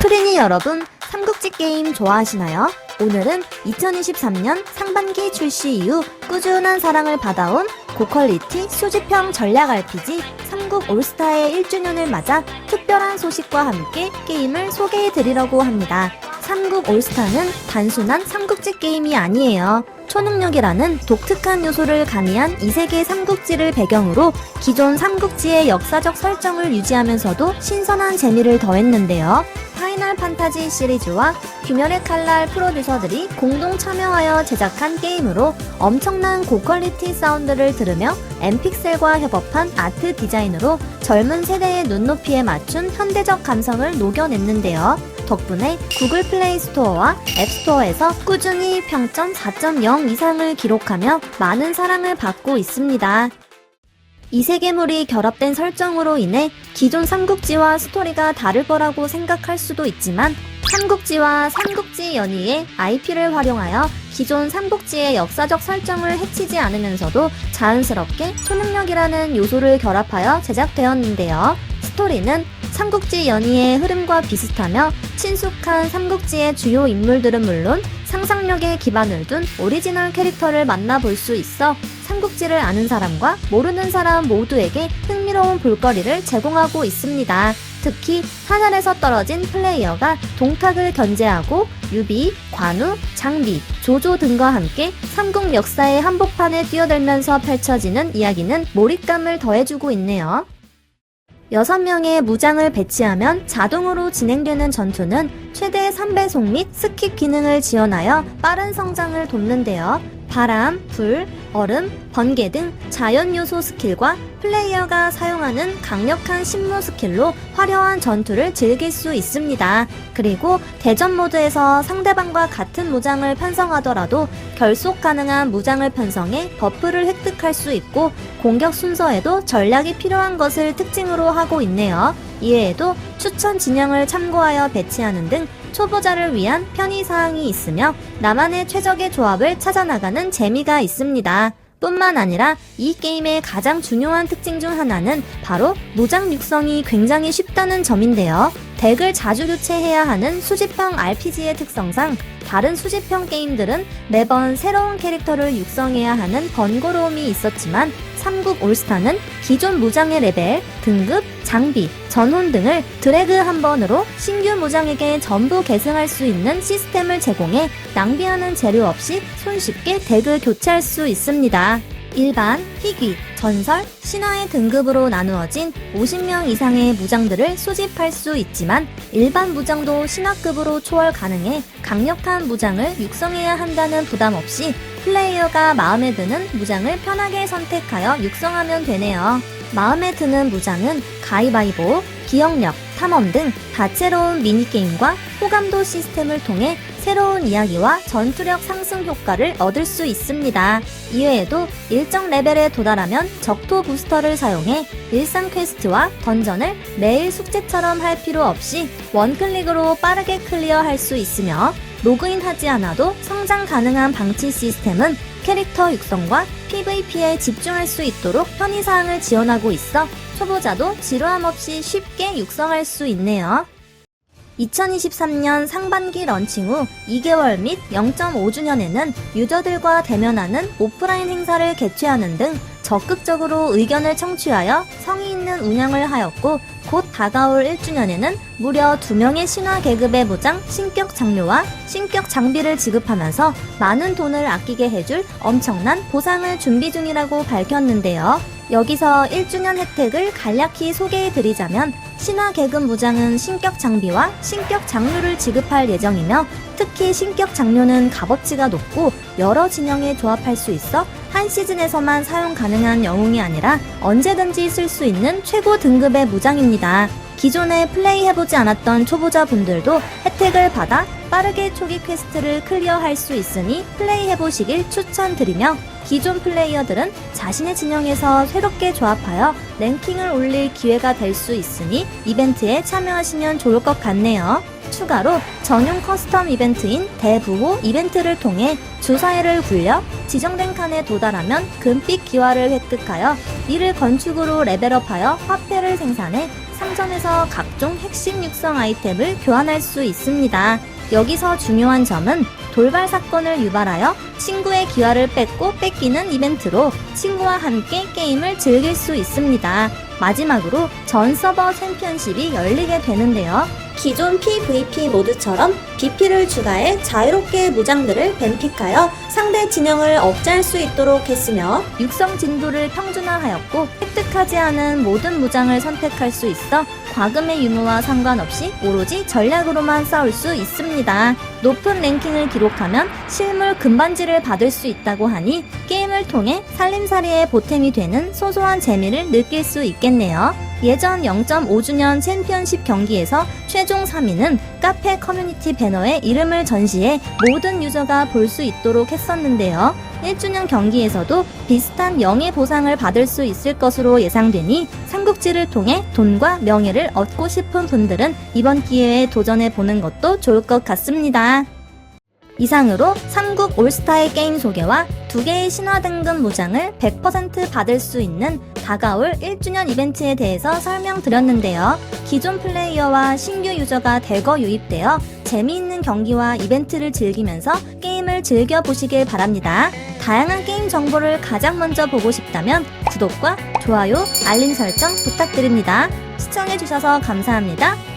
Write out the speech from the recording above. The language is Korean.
프리니 여러분, 삼국지 게임 좋아하시나요? 오늘은 2023년 상반기 출시 이후 꾸준한 사랑을 받아온 고퀄리티 수집형 전략 RPG 삼국 올스타의 1주년을 맞아 특별한 소식과 함께 게임을 소개해 드리려고 합니다. 삼국 올스타는 단순한 삼국지 게임이 아니에요. 초능력이라는 독특한 요소를 가미한 이 세계 삼국지를 배경으로 기존 삼국지의 역사적 설정을 유지하면서도 신선한 재미를 더했는데요. 파이널 판타지 시리즈와 규멸의 칼날 프로듀서들이 공동 참여하여 제작한 게임으로 엄청난 고퀄리티 사운드를 들으며 엠픽셀과 협업한 아트 디자인으로 젊은 세대의 눈높이에 맞춘 현대적 감성을 녹여냈는데요. 덕분에 구글 플레이 스토어와 앱 스토어에서 꾸준히 평점 4.0 이상을 기록하며 많은 사랑을 받고 있습니다. 이 세계물이 결합된 설정으로 인해 기존 삼국지와 스토리가 다를 거라고 생각할 수도 있지만 삼국지와 삼국지 연의의 IP를 활용하여 기존 삼국지의 역사적 설정을 해치지 않으면서도 자연스럽게 초능력이라는 요소를 결합하여 제작되었는데요. 스토리는 삼국지 연의의 흐름과 비슷하며 친숙한 삼국지의 주요 인물들은 물론 상상력에 기반을 둔 오리지널 캐릭터를 만나볼 수 있어 삼국지를 아는 사람과 모르는 사람 모두에게 흥미로운 볼거리를 제공하고 있습니다. 특히 하늘에서 떨어진 플레이어가 동탁을 견제하고 유비, 관우, 장비, 조조 등과 함께 삼국 역사의 한복판에 뛰어들면서 펼쳐지는 이야기는 몰입감을 더해주고 있네요. 6명의 무장을 배치하면 자동으로 진행되는 전투는 최대 3배속 및 스킵 기능을 지원하여 빠른 성장을 돕는데요. 바람, 불, 얼음, 번개 등 자연 요소 스킬과 플레이어가 사용하는 강력한 신무 스킬로 화려한 전투를 즐길 수 있습니다. 그리고 대전 모드에서 상대방과 같은 무장을 편성하더라도 결속 가능한 무장을 편성해 버프를 획득할 수 있고 공격 순서에도 전략이 필요한 것을 특징으로 하고 있네요. 이외에도 추천 진영을 참고하여 배치하는 등 초보자를 위한 편의사항이 있으며 나만의 최적의 조합을 찾아나가는 재미가 있습니다. 뿐만 아니라 이 게임의 가장 중요한 특징 중 하나는 바로 무장 육성이 굉장히 쉽다는 점인데요. 덱을 자주 교체해야 하는 수집형 RPG의 특성상 다른 수집형 게임들은 매번 새로운 캐릭터를 육성해야 하는 번거로움이 있었지만 삼국 올스타는 기존 무장의 레벨, 등급, 장비, 전혼 등을 드래그 한 번으로 신규 무장에게 전부 계승할 수 있는 시스템을 제공해 낭비하는 재료 없이 손쉽게 덱을 교체할 수 있습니다. 일반, 희귀, 전설, 신화의 등급으로 나누어진 50명 이상의 무장들을 수집할 수 있지만 일반 무장도 신화급으로 초월 가능해 강력한 무장을 육성해야 한다는 부담 없이 플레이어가 마음에 드는 무장을 편하게 선택하여 육성하면 되네요. 마음에 드는 무장은 가위바위보, 기억력, 탐험 등 다채로운 미니게임과 호감도 시스템을 통해 새로운 이야기와 전투력 상승 효과를 얻을 수 있습니다. 이외에도 일정 레벨에 도달하면 적토 부스터를 사용해 일상 퀘스트와 던전을 매일 숙제처럼 할 필요 없이 원클릭으로 빠르게 클리어할 수 있으며 로그인하지 않아도 성장 가능한 방치 시스템은 캐릭터 육성과 PVP에 집중할 수 있도록 편의사항을 지원하고 있어 초보자도 지루함 없이 쉽게 육성할 수 있네요. 2023년 상반기 런칭 후 2개월 및 0.5주년에는 유저들과 대면하는 오프라인 행사를 개최하는 등 적극적으로 의견을 청취하여 성의 있는 운영을 하였고 곧 다가올 1주년에는 무려 2명의 신화 계급의 무장 신격 장료와 신격 장비를 지급하면서 많은 돈을 아끼게 해줄 엄청난 보상을 준비 중이라고 밝혔는데요. 여기서 1주년 혜택을 간략히 소개해드리자면 신화 계급 무장은 신격 장비와 신격 장료를 지급할 예정이며 특히 신격 장료는 값어치가 높고 여러 진영에 조합할 수 있어 한 시즌에서만 사용 가능한 영웅이 아니라 언제든지 쓸 수 있는 최고 등급의 무장입니다. 기존에 플레이해보지 않았던 초보자분들도 혜택을 받아 빠르게 초기 퀘스트를 클리어할 수 있으니 플레이해보시길 추천드리며 기존 플레이어들은 자신의 진영에서 새롭게 조합하여 랭킹을 올릴 기회가 될 수 있으니 이벤트에 참여하시면 좋을 것 같네요. 추가로 전용 커스텀 이벤트인 대부호 이벤트를 통해 주사위를 굴려 지정된 칸에 도달하면 금빛 기화를 획득하여 이를 건축으로 레벨업하여 화폐를 생산해 상점에서 각종 핵심 육성 아이템을 교환할 수 있습니다. 여기서 중요한 점은 돌발 사건을 유발하여 친구의 기화를 뺏고 뺏기는 이벤트로 친구와 함께 게임을 즐길 수 있습니다. 마지막으로 전 서버 챔피언십이 열리게 되는데요. 기존 PVP 모드처럼 BP를 추가해 자유롭게 무장들을 뱀픽하여 상대 진영을 억제할 수 있도록 했으며 육성 진도를 평준화하였고 획득하지 않은 모든 무장을 선택할 수 있어 과금의 유무와 상관없이 오로지 전략으로만 싸울 수 있습니다. 높은 랭킹을 기록하면 실물 금반지를 받을 수 있다고 하니 게임을 통해 살림살이의 보탬이 되는 소소한 재미를 느낄 수 있겠네요. 예전 0.5주년 챔피언십 경기에서 최종 3위는 카페 커뮤니티 배너에 이름을 전시해 모든 유저가 볼 수 있도록 했었는데요. 1주년 경기에서도 비슷한 명예 보상을 받을 수 있을 것으로 예상되니 삼국지를 통해 돈과 명예를 얻고 싶은 분들은 이번 기회에 도전해 보는 것도 좋을 것 같습니다. 이상으로 삼국 올스타의 게임 소개와 두 개의 신화 등급 무장을 100% 받을 수 있는 다가올 1주년 이벤트에 대해서 설명드렸는데요. 기존 플레이어와 신규 유저가 대거 유입되어 재미있는 경기와 이벤트를 즐기면서 게임을 즐겨보시길 바랍니다. 다양한 게임 정보를 가장 먼저 보고 싶다면 구독과 좋아요, 알림 설정 부탁드립니다. 시청해주셔서 감사합니다.